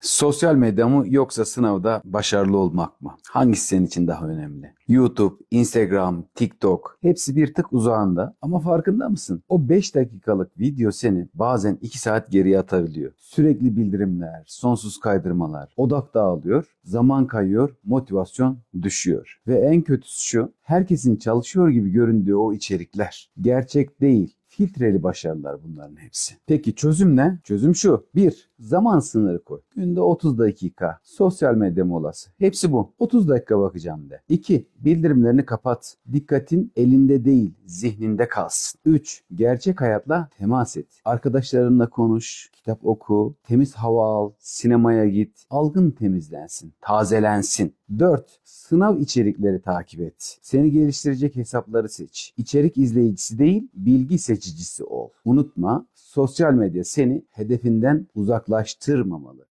Sosyal medya mı yoksa sınavda başarılı olmak mı? Hangisi senin için daha önemli? YouTube, Instagram, TikTok hepsi bir tık uzağında ama farkında mısın? O 5 dakikalık video seni bazen 2 saat geriye atabiliyor. Sürekli bildirimler, sonsuz kaydırmalar, odak dağılıyor, zaman kayıyor, motivasyon düşüyor. Ve en kötüsü şu, herkesin çalışıyor gibi göründüğü o içerikler gerçek değil. Filtreli başarılar bunların hepsi. Peki çözüm ne? Çözüm şu. 1. Zaman sınırı koy. Günde 30 dakika. Sosyal medya molası. Hepsi bu. 30 dakika bakacağım de. 2. Bildirimlerini kapat. Dikkatin elinde değil, zihninde kalsın. 3. Gerçek hayatla temas et. Arkadaşlarınla konuş, kitap oku, temiz hava al, sinemaya git. Algın temizlensin, tazelensin. 4. Sınav içerikleri takip et. Seni geliştirecek hesapları seç. İçerik izleyicisi değil, bilgi seçicisi ol. Unutma, sosyal medya seni hedefinden uzaklaştırmamalı.